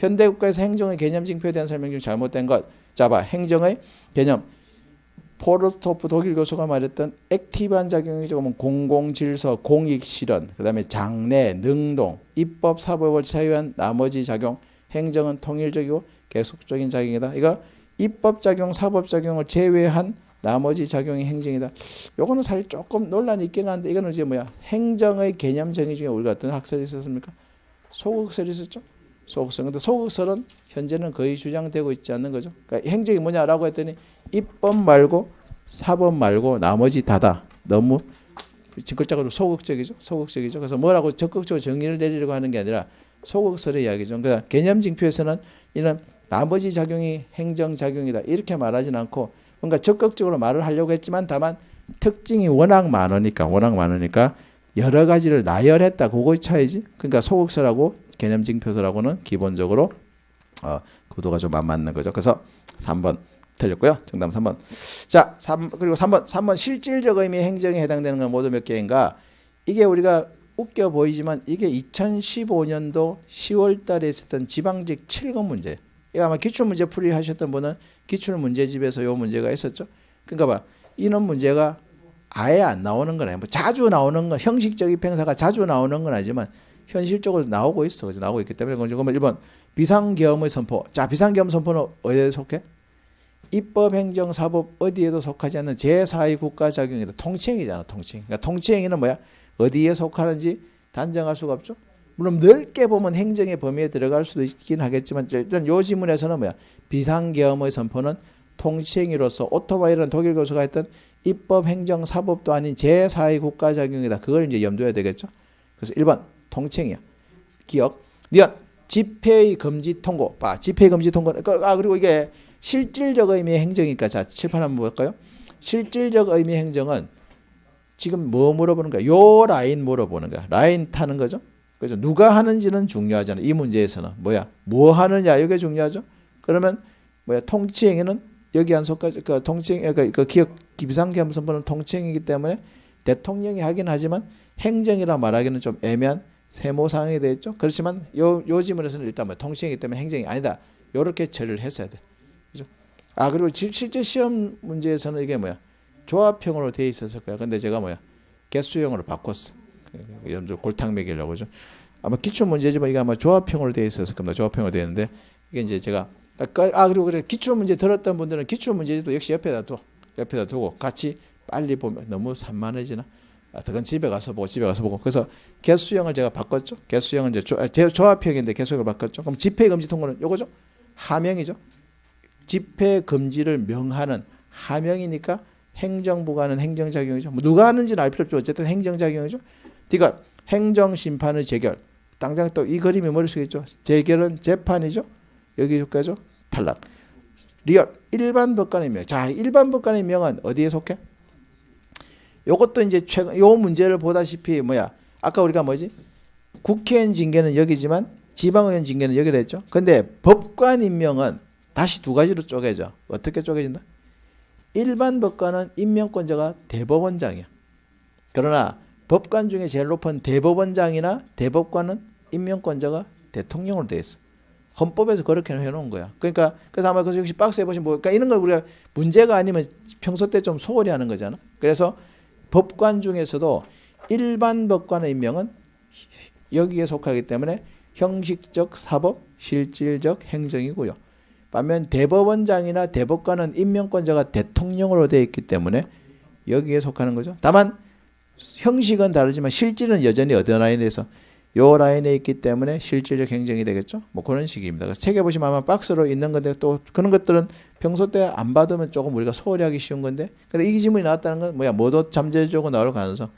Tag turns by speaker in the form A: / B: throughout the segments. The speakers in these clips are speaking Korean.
A: 현대 국가에서 행정의 개념 징표에 대한 설명 중 잘못된 것. 자, 봐. 행정의 개념. 포르스토프 독일 교수가 말했던 액티브한 작용이죠. 그러면 공공 질서, 공익 실현, 그다음에 장래, 능동, 입법 사법을 차유한 나머지 작용. 행정은 통일적이고 계속적인 작용이다. 이거 입법 작용, 사법 작용을 제외한 나머지 작용이 행정이다. 요거는 사실 조금 논란이 있긴 한데 이거는 이제 뭐야? 행정의 개념 정의 중에 우리가 어떤 학설이 있었습니까? 소극설이 있었죠. 소극설. 근데 소극설은 현재는 거의 주장되고 있지 않는 거죠. 그러니까 행정이 뭐냐라고 했더니 입법 말고 사법 말고 나머지 다다. 너무 직접적으로 소극적이죠. 소극적이죠. 그래서 뭐라고 적극적으로 정의를 내리려고 하는 게 아니라 소극설의 이야기죠. 그러니까 개념 징표에서는 이런 나머지 작용이 행정 작용이다. 이렇게 말하진 않고 뭔가 적극적으로 말을 하려고 했지만 다만 특징이 워낙 많으니까 워낙 많으니까 여러 가지를 나열했다. 그거의 차이지. 그러니까 소극설하고 개념 징표설하고는 기본적으로 어, 구도가 좀 안 맞는 거죠. 그래서 3번 틀렸고요. 정답 3번. 자, 3 그리고 3번. 3번 실질적 의미 행정에 해당되는 건 모두 몇 개인가? 이게 우리가 웃겨 보이지만 이게 2015년도 10월 달에 있었던 지방직 7급 문제. 이거 아마 기출 문제 풀이 하셨던 분은 기출 문제집에서 요 문제가 있었죠. 그러니까 봐. 이런 문제가 아예 안 나오는 건 아니에요. 뭐 자주 나오는 건 형식적 입행사가 자주 나오는 건 아니지만 현실적으로 나오고 있어. 그죠? 나오고 있기 때문에 그러면 1번 비상계엄의 선포. 자, 비상계엄 선포는 어디에 속해? 입법, 행정, 사법 어디에도 속하지 않는 제4의 국가 작용이다. 통치행위잖아, 통치행. 그러니까 통치행위는 뭐야? 어디에 속하는지 단정할 수가 없죠. 물론 넓게 보면 행정의 범위에 들어갈 수도 있긴 하겠지만 일단 요 지문에서는 뭐야? 비상계엄의 선포는 통치행위로서 오토바이라는 독일 교수가 했던 입법, 행정, 사법도 아닌 제4의 국가 작용이다. 그걸 이제 염두해야 되겠죠. 그래서 1번 통치행위야. 기억. 니언 집회의 금지 통고. 봐. 집회의 금지 통고. 아 그리고 이게 실질적 의미의 행정이니까 자 칠판 한번 볼까요? 실질적 의미의 행정은 지금 뭐 물어보는 거야? 요 라인 물어보는 거야. 라인 타는 거죠. 그죠? 누가 하는지는 중요하잖아. 이 문제에서는 뭐야? 뭐 하느냐 이게 중요하죠. 그러면 뭐야? 통치행위는 여기 안 속까지 그 통치행 그 기업 비상계엄 선포는 통치행위이기 때문에 대통령이 하긴 하지만 행정이라 말하기는 좀 애매한 세모 상황이 되겠죠. 그렇지만 요, 요 지문에서는 일단 뭐 통치행위 때문에 행정이 아니다. 요렇게 처리를 했어야 돼. 그죠? 아, 그리고 지, 실제 시험 문제에서는 이게 뭐야? 조합형으로 돼 있었을 거야. 근데 제가 뭐야? 개수형으로 바꿨어. 염주 골탕 먹이려고 죠. 아마 기출 문제지만 이게 아마 조합형으로 돼 있었을 겁니다. 조합형으로 되어 있는데 이게 이제 제가 아 그리고 그래 기출 문제 들었던 분들은 기출 문제도 역시 옆에다 둬 옆에다 두고 같이 빨리 보면 너무 산만해지나 아, 그건 집에 가서 보고 집에 가서 보고 그래서 개수형을 제가 바꿨죠. 개수형은 이제 조, 아, 조합형인데 개수형을 바꿨죠. 그럼 집회 금지 통고는 요거죠. 하명이죠. 집회 금지를 명하는 하명이니까 행정부가 하는 행정작용이죠. 뭐 누가 하는지는 알 필요 없죠. 어쨌든 행정작용이죠. 그러니까 행정심판의 재결. 당장 또 이 그림이 머릿속에 있죠. 재결은 재판이죠. 여기 효과죠. 탈락. 리얼 일반 법관의 명. 자, 일반 법관의 명은 어디에 속해? 요것도 이제 최근 요 문제를 보다시피 뭐야? 아까 우리가 뭐지? 국회의원 징계는 여기지만 지방의원 징계는 여기로 했죠. 근데 법관 임명은 다시 두 가지로 쪼개져. 어떻게 쪼개진다? 일반 법관은 임명권자가 대법원장이야. 그러나 법관 중에 제일 높은 대법원장이나 대법관은 임명권자가 대통령으로 되어 있어. 헌법에서 그렇게 해놓은 거야. 그러니까 그래서 아마 그 역시 박스에 보시면 뭐, 그러니까 이런 걸 우리가 문제가 아니면 평소 때 좀 소홀히 하는 거잖아. 그래서 법관 중에서도 일반 법관의 임명은 여기에 속하기 때문에 형식적 사법, 실질적 행정이고요. 반면 대법원장이나 대법관은 임명권자가 대통령으로 되어 있기 때문에 여기에 속하는 거죠. 다만 형식은 다르지만 실질은 여전히 어떤 라인에서 요 라인에 있기 때문에 실질적 행정이 되겠죠. 뭐 그런 식입니다. 그래서 책에 보시면 아마 박스로 있는 건데 또 그런 것들은 평소 때 안 받으면 조금 우리가 소홀히 하기 쉬운 건데 근데 이 지문이 나왔다는 건 뭐야 모두 잠재적으로 나올 가능성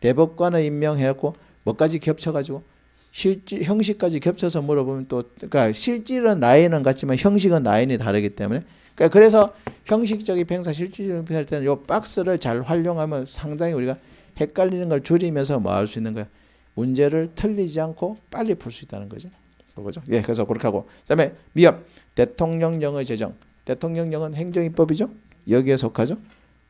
A: 대법관을 임명해갖고 뭐까지 겹쳐가지고 실질 형식까지 겹쳐서 물어보면 또 그러니까 실질은 라인은 같지만 형식은 라인이 다르기 때문에 그러니까 그래서 형식적인 평사 실질적인 평할 때는 요 박스를 잘 활용하면 상당히 우리가 헷갈리는 걸 줄이면서 뭐 할 수 있는 거야. 문제를 틀리지 않고 빨리 풀 수 있다는 거죠. 그거죠. 예, 그래서 그렇게 하고. 그다음에 미흡 대통령령의 제정. 대통령령은 행정입법이죠. 여기에 속하죠.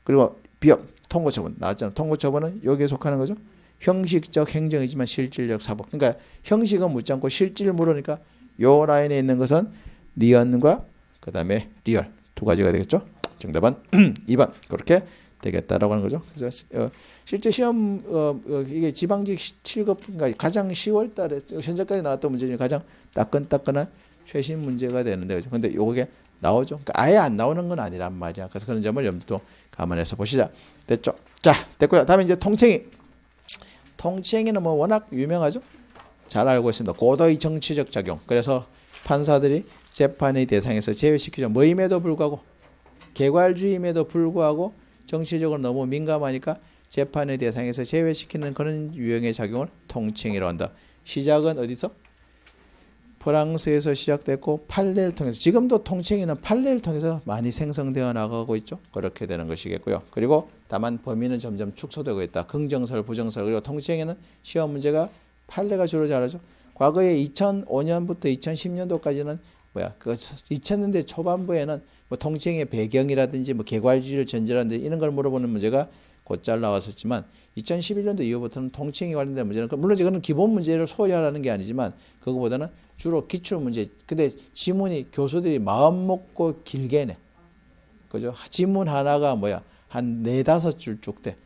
A: 그리고 비협 통고처분 나왔잖아. 통고처분은 여기에 속하는 거죠. 형식적 행정이지만 실질적 사법. 그러니까 형식은 묻지 않고 실질을 물으니까 요 라인에 있는 것은 니언과 그 다음에 리얼 두 가지가 되겠죠. 정답은 2번 그렇게 되겠다라고 하는 거죠. 그래서 시- 어, 실제 시험 어, 어, 이게 지방직 7급 그러니까 가장 10월 달에 현재까지 나왔던 문제 중에 가장 따끈따끈한 최신 문제가 되는데 그죠. 근데 요게 나오죠. 그러니까 아예 안 나오는 건 아니란 말이야. 그래서 그런 점을 염두 감안해서 보시자. 됐죠? 자, 됐고요. 다음에 이제 통칭이. 통칭이는 뭐 워낙 유명하죠. 잘 알고 있습니다. 고도의 정치적 작용. 그래서 판사들이 재판의 대상에서 제외시키죠. 뭐임에도 불구하고 개괄주의임에도 불구하고 정치적으로 너무 민감하니까 재판의 대상에서 제외시키는 그런 유형의 작용을 통칭이라고 한다. 시작은 어디서? 프랑스에서 시작됐고 판례를 통해서 지금도 통칭이는 판례를 통해서 많이 생성되어 나가고 있죠. 그렇게 되는 것이겠고요. 그리고 다만 범위는 점점 축소되고 있다. 긍정설, 부정설 그리고 통칭에는 시험 문제가 판례가 주로 잘하죠. 과거에 2005년부터 2010년도까지는 뭐야 그 2000년대 초반부에는 뭐 통칭의 배경이라든지 뭐 개괄주의를 전제라든지 이런 걸 물어보는 문제가 곧잘 나왔었지만 2011년도 이후부터는 통칭에 관련된 문제는 그 물론 이거는 기본 문제를 소화하라는 게 아니지만 그거보다는 주로 기출 문제. 근데 지문이 교수들이 마음 먹고 길게 내. 그죠? 지문 하나가 뭐야? 한 네다섯 줄 쭉 돼.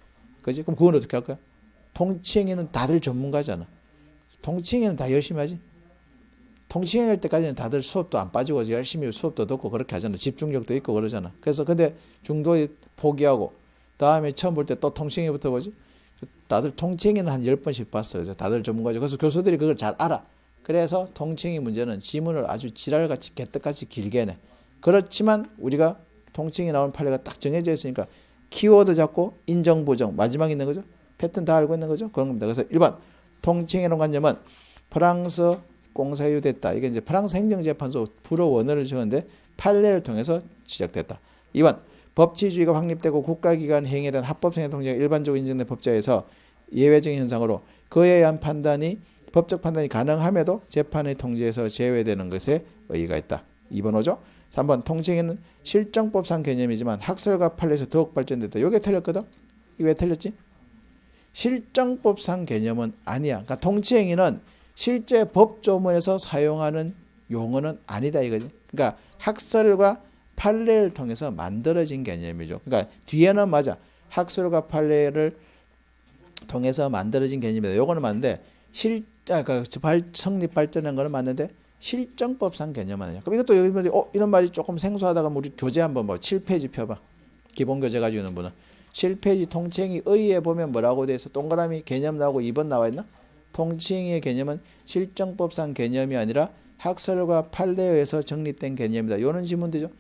A: 그지? 그럼 그건 어떻게 할까요? 통칭에는 다들 전문가잖아. 통칭에는 다 열심히 하지. 통칭 할 때까지는 다들 수업도 안 빠지고 열심히 수업도 듣고 그렇게 하잖아. 집중력도 있고 그러잖아. 그래서 근데 중도에 포기하고 다음에 처음 볼 때 또 통칭에부터 보지. 다들 통칭에는 한 열번씩 봤어요. 다들 전문가죠. 그래서 교수들이 그걸 잘 알아. 그래서 통칭의 문제는 지문을 아주 지랄같이 개떡같이 길게 내. 그렇지만 우리가 통칭이 나오는 판례가 딱 정해져 있으니까 키워드 잡고 인정 부정 마지막에 있는 거죠. 패턴 다 알고 있는 거죠. 그런 겁니다. 그래서 1번 통칭이라는 관념은 프랑스 공사유됐다. 이게 이제 프랑스 행정재판소 불어 원어를 적었는데 판례를 통해서 시작됐다. 2번 법치주의가 확립되고 국가기관 행위에 대한 합법성의 통제가 일반적으로 인정된 법제에서 예외적인 현상으로 그에 의한 판단이 법적 판단이 가능함에도 재판의 통제에서 제외되는 것에 의의가 있다. 2번 오죠. 3번 통칭에는 실정법상 개념이지만 학설과 판례에서 더욱 발전됐다. 이게 틀렸거든. 이게 왜 틀렸지? 실정법상 개념은 아니야. 그러니까 통치행위는 실제 법조문에서 사용하는 용어는 아니다 이거지. 그러니까 학설과 판례를 통해서 만들어진 개념이죠. 그러니까 뒤에는 맞아. 학설과 판례를 통해서 만들어진 개념이다. 요거는 맞는데 실 아, 그러니까 발, 성립 발전한 거는 맞는데 실정법상 개념은 아니야. 그럼 이것도 보면 어 이런 말이 조금 생소하다가 우리 교재 한번 뭐 7페이지 펴봐. 기본 교재 가지고 있는 분은 7페이지 통칭이 의에 보면 뭐라고 돼 있어? 동그라미 개념 나오고 2번 나와 있나? 통칭의 개념은 실정법상 개념이 아니라 학설과 판례에 의해서 정립된 개념이다. 요런 지문되죠.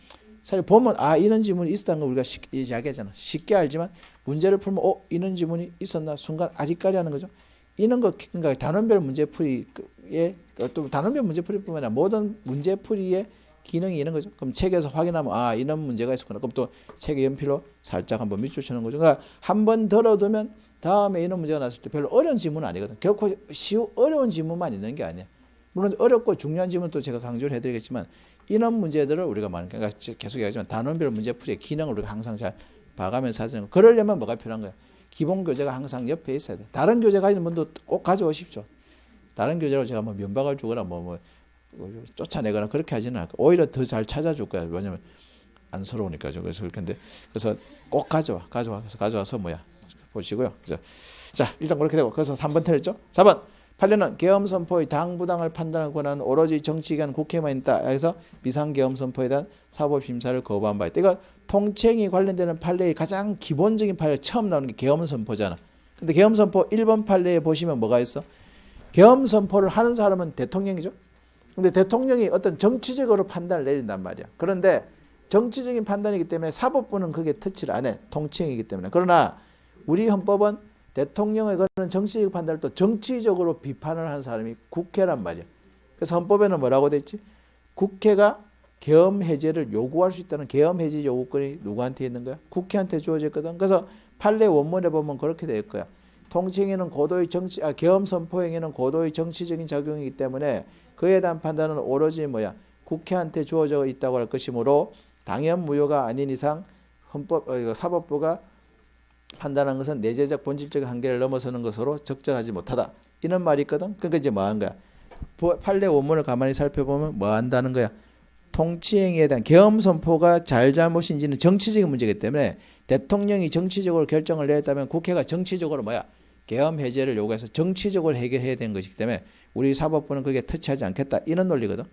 A: 사실 보면 아 이런 지문이 있었다는 걸 우리가 쉽게 이야기하잖아. 쉽게 알지만 문제를 풀면 어 이런 지문이 있었나 순간 아직까지 하는 거죠. 이런 거 그러니까 단원별 문제풀이에 또 단원별 문제풀이뿐만 아니라 모든 문제풀이의 기능이 이런 거죠. 그럼 책에서 확인하면 아 이런 문제가 있었구나. 그럼 또 책에 연필로 살짝 한번 밑줄 치는 거죠. 그러니까 한 번 들어두면 다음에 이런 문제가 났을 때 별로 어려운 지문은 아니거든. 결코 쉬우 어려운 지문만 있는 게 아니야. 물론 어렵고 중요한 지문도 제가 강조를 해드리겠지만 이런 문제들을 우리가 말하는 그러니까 계속 얘기하지만 단원별 문제풀이의 기능을 우리가 항상 잘 봐가면서 하자는 거. 그러려면 뭐가 필요한 거야? 기본 교재가 항상 옆에 있어야 돼. 다른 교재 가지는 분도 꼭 가져오십시오. 다른 교재로 제가 뭐 면박을 주거나 뭐, 뭐, 뭐 쫓아내거나 그렇게 하지는 않고 오히려 더 잘 찾아줄 거야. 왜냐면 안쓰러우니까죠. 그래서 그런데 그래서 꼭 가져와, 가져와. 그래서 가져와서 뭐야 보시고요. 그래서 자 일단 그렇게 되고 그래서 3번 틀렸죠. 4번 판례는 계엄 선포의 당부당을 판단할 권한은 오로지 정치기관 국회만 있다. 해서 비상계엄 선포에 대한 사법 심사를 거부한 바 있다. 이거 통칭이 관련되는 판례의 가장 기본적인 판례 처음 나오는 게 계엄 선포잖아. 근데 계엄 선포 1번 판례에 보시면 뭐가 있어? 계엄 선포를 하는 사람은 대통령이죠. 근데 대통령이 어떤 정치적으로 판단을 내린단 말이야. 그런데 정치적인 판단이기 때문에 사법부는 그게 터치를 안 해. 통칭이기 때문에. 그러나 우리 헌법은 대통령의 그런 정치적 판단을 또 정치적으로 비판을 하는 사람이 국회란 말이야. 그래서 헌법에는 뭐라고 돼 있지? 국회가 계엄 해제를 요구할 수 있다는 계엄 해제 요구권이 누구한테 있는 거야? 국회한테 주어졌거든. 그래서 판례 원문에 보면 그렇게 될 거야. 통칭에는 고도의 정치, 아, 계엄 선포행위는 고도의 정치적인 작용이기 때문에 그에 대한 판단은 오로지 뭐야? 국회한테 주어져 있다고 할 것이므로 당연 무효가 아닌 이상 헌법, 어, 사법부가 판단한 것은 내재적 본질적 한계를 넘어서는 것으로 적정하지 못하다. 이런 말이 있거든. 그러니까 이제 뭐 한 거야? 보- 판례 원문을 가만히 살펴보면 뭐 한다는 거야? 통치행위에 대한 계엄 선포가 잘잘못인지는 정치적인 문제이기 때문에 대통령이 정치적으로 결정을 내렸다면 국회가 정치적으로 뭐야? 계엄 해제를 요구해서 정치적으로 해결해야 되는 것이기 때문에 우리 사법부는 그게 터치하지 않겠다 이런 논리거든.